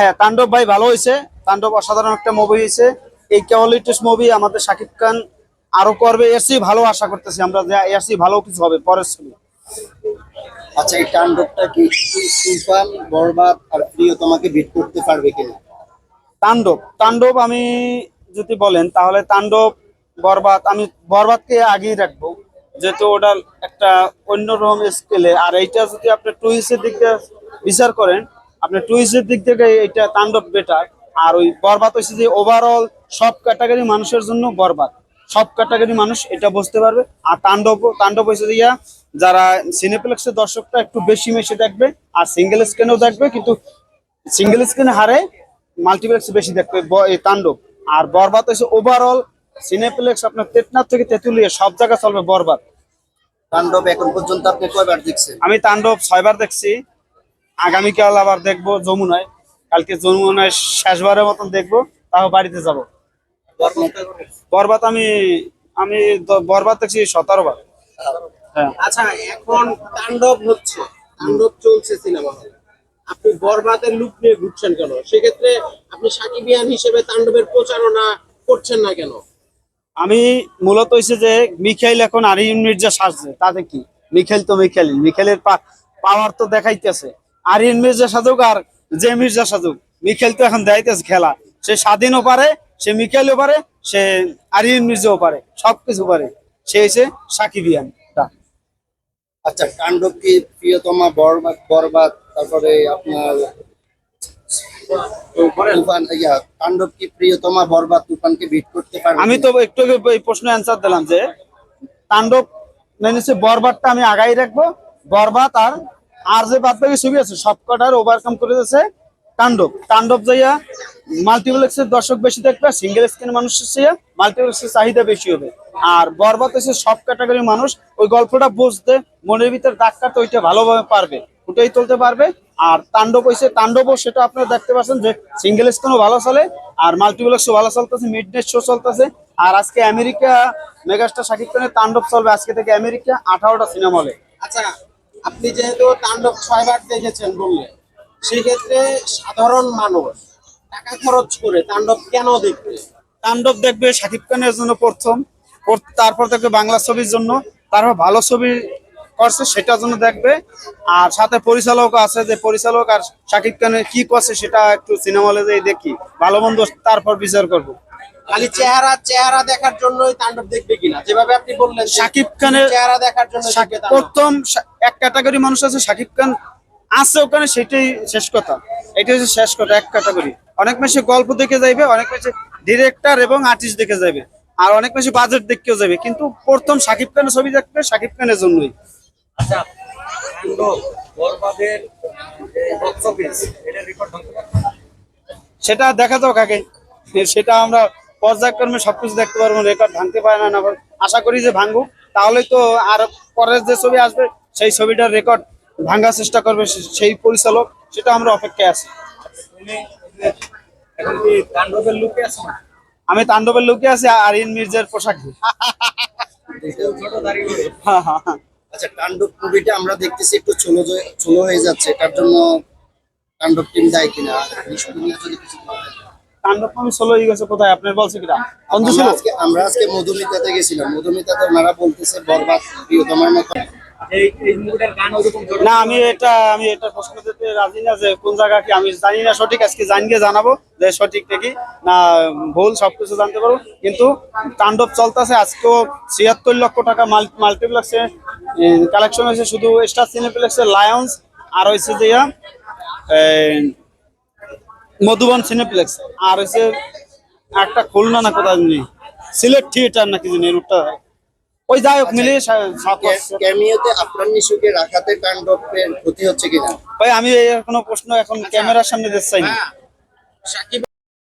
হ্যাঁ তাণ্ডব ভাই ভালো হয়েছে। তাণ্ডব অসাধারণ একটা মুভি হয়েছে। এই কোয়ালিটিস মুভি আমাদের শাকিব খান আরও করবে এর চেয়ে ভালো আশা করতেছি আমরা যে এর চেয়ে ভালো কিছু হবে পরের ছবি। আচ্ছা এই তাণ্ডবটা কি তুফান বরবাদ আর প্রিয় তোমাকে বিট করতে পারবে কিনা? তাণ্ডব তাণ্ডব আমি যদি বলেন তাহলে তাণ্ডব বরবাদ আমি বরবাদকে আগেই রাখব। যেহেতু ওটা একটা অন্যরকম স্কেলে আর এইটা যদি আপনি টুইস্টের দিক দিয়ে বিচার করেন আপনি টুইস্টের দিক থেকে এটা তাণ্ডব বেটার আর ওই বরবাদ হচ্ছে যে ওভারঅল সব ক্যাটাগরি মানুষের জন্য বরবাদ। সব ক্যাটাগরি মানুষ এটা বুঝতে পারবে। আর তাণ্ডব তাণ্ডব হয়েছে যে ইয়া, যারা সিনেপ্লেক্সের দর্শকটা একটু বেশি মেশে দেখবে আর সিঙ্গেল স্ক্রিনেও দেখবে কিন্তু সিঙ্গেল স্ক্রিনে হারে মাল্টিপ্লেক্স বেশি দেখবে এই তাণ্ডব। আর বরবাদ হচ্ছে ওভারঅল সিনেপ্লেক্স আপনার তেতনাথ থেকে তেঁতুলিয়া সব জায়গায় চলবে বরবাদ। তাণ্ডব এখন পর্যন্ত আপনি কয়বার দেখছেন? আমি তাণ্ডব ছয়বার দেখছি। আগামীকাল আবার দেখব যমুনায়। কালকে যমুনায় শেষবারের মতন দেখব তাও বাড়িতে যাব। বরবাদ আমি আমি বরবাদ দেখছি সতেরো বার। হ্যাঁ। আচ্ছা এখন তাণ্ডব হচ্ছে তাণ্ডব চলছে সিনেমা হলে। আপনি বরবাদের লুক নিয়ে ঘুরছেন কেন? সেক্ষেত্রে আপনি সাকিবিয়ান হিসেবে তাণ্ডবের প্রচারণা করছেন না কেন? আমি মূলত হয়েছে যে মিখাইল এখন সাজছে তাতে কি? মিখাইল তো মিখাইল মিখাইলের পাওয়ার তো দেখাইতেছে। আরিন মির্জা সাজুক আর যে মির্জা সাজুক মিখাইল তো এখন দেখাইতেছে খেলা। সে স্বাধীনও পারে সে মিখাইলও পারে সে আরিন মির্জাও পারে। সবকিছু পারে। সে হয়েছে সাকিবিয়ান আচ্ছা তাণ্ডব কি প্রিয়তমা বরবাদ বরবাদ তারপরে আপনার তাণ্ডব কি প্রিয়তমা বরবাদ তুফানকে বিট করতে পারবে? আমি তো একটু এই প্রশ্ন অ্যান্সার দিলাম যে তাণ্ডব মেনেছে বরবাদটা আমি আগাই রাখব। বরবাদ আর আর যে বাদ বাকি ছবি আছে, সবকটার ওভারকাম করে দিয়েছে তাণ্ডব। তাণ্ডব যাইয়া মাল্টিপ্লেক্সের দর্শক বেশি দেখবে সিঙ্গেল স্ক্রিন মানুষের চেয়ে মাল্টিপ্লেক্সের চাহিদা বেশি হবে। আর বরবাদ হচ্ছে সব ক্যাটাগরির মানুষ, ওই গল্পটা বুঝতে মনের ভিতরে দাগ কাটতে ওইটা ভালোভাবে পারবে ফুটেই তুলতে পারবে। আর তাণ্ডব হয়েছে, তাণ্ডবও সেটা আপনারা দেখতে পাচ্ছেন যে সিঙ্গেল স্ক্রিনও ভালো চলে, আর মাল্টিপ্লেক্সও ভালো চলতেছে মিড নাইট শো চলতেছে। আর আজকে আমেরিকা মেগাস্টার শাকিব খানের তাণ্ডব চলবে, আজকে থেকে আমেরিকা আঠারোটা সিনেমা হলে। আচ্ছা আপনি যেহেতু তাণ্ডব ছয়বার দেখেছেন বললেন সেক্ষেত্রে সাধারণ মানুষ টাকা খরচ করে তাণ্ডব কেন দেখবে? তাণ্ডব দেখবে শাকিব খানের জন্য প্রথম তারপর দেখবে বাংলা ছবির জন্য তারপর ভালো ছবি করছে সেটার জন্য দেখবে। আর সাথে পরিচালক আছে যে পরিচালক আর শাকিব খানের কি করছে সেটা একটু সিনেমা হলে যেয়ে দেখি। ভালো মন্দ তারপর বিচার করব। খালি চেহারা চেহারা দেখার জন্যই তাণ্ডব দেখবে কিনা? যেভাবে আপনি বললেন শাকিব খানের- চেহারা দেখার জন্য প্রথম এক ক্যাটাগরি মানুষ আছে শাকিব খান আছে ওখানে সেটাই শেষ কথা। এটা হচ্ছে শেষ কথা এক ক্যাটাগরি অনেক বেশি গল্প দেখে যাইবে অনেক বেশি ডিরেক্টর এবং আর্টিস্ট দেখে যাবে আর অনেক বেশি বাজেট দেখতেও যাবে কিন্তু প্রথম শাকিব খানের ছবি দেখবে শাকিব খানের জন্যই। আচ্ছা সেটা দেখা যাক আগে। সেটা আমরা পর্যায়ক্রমে সবকিছু দেখতে পারব রেকর্ড ভাঙতে পারে না আশা করি যে ভাঙুক। তাহলে তো আর পরের যে ছবি আসবে সেই ছবিটার রেকর্ড ভাঙার চেষ্টা করবে সেই পরিচালক সেটা আমরা অপেক্ষায় আছি। আমি তাণ্ডবের লোকে আছি আরিন মির্জার পোশাক। আচ্ছা তাণ্ডব মুভিটা আমরা দেখতেছি একটু ছোলো ছোলো হয়ে যাচ্ছে এটার জন্য তাণ্ডব টিম দায় কিনা? যদি কিছু তাণ্ডব আমি ষোলো হয়ে গেছে কোথায়? আপনার বলছে কিনা? ছিল? আজকে আমরা আজকে মধুমিতাতে গেছিলাম। মধুমিতাতে ওনারা বলতেছে বরবাদ প্রিয়তমার মতো। না, আমি এটা আমি এটা প্রশ্ন দিতে রাজি না যে কোন জায়গা কি, আমি জানি না সঠিক, আজকে জানিয়ে জানাব যে সঠিক নাকি না, ভুল, সবকিছু জানতে পারব। কিন্তু তাণ্ডব চলতেছে, আজকেও ছিয়াত্তর লক্ষ টাকা মাল্টিপ্লেক্সে কালেকশন হয়েছে, শুধু স্টার সিনেপ্লেক্সের লায়ন্স আর হয়েছে যে মধুবন সিনেপ্লেক্স আর হচ্ছে একটা খুলনা না কোথায় সিলেট থিয়েটার নাকি জানি রুটটা। ওই যাই হোক মিলিয়ে সাত বছর। ক্যামিওতে আপনার নিশুকে রাখাতে কাণ্ডের ক্ষতি হচ্ছে কিনা ভাই আমি এই কোনো প্রশ্ন এখন ক্যামেরার সামনে দেখছি না সাকিব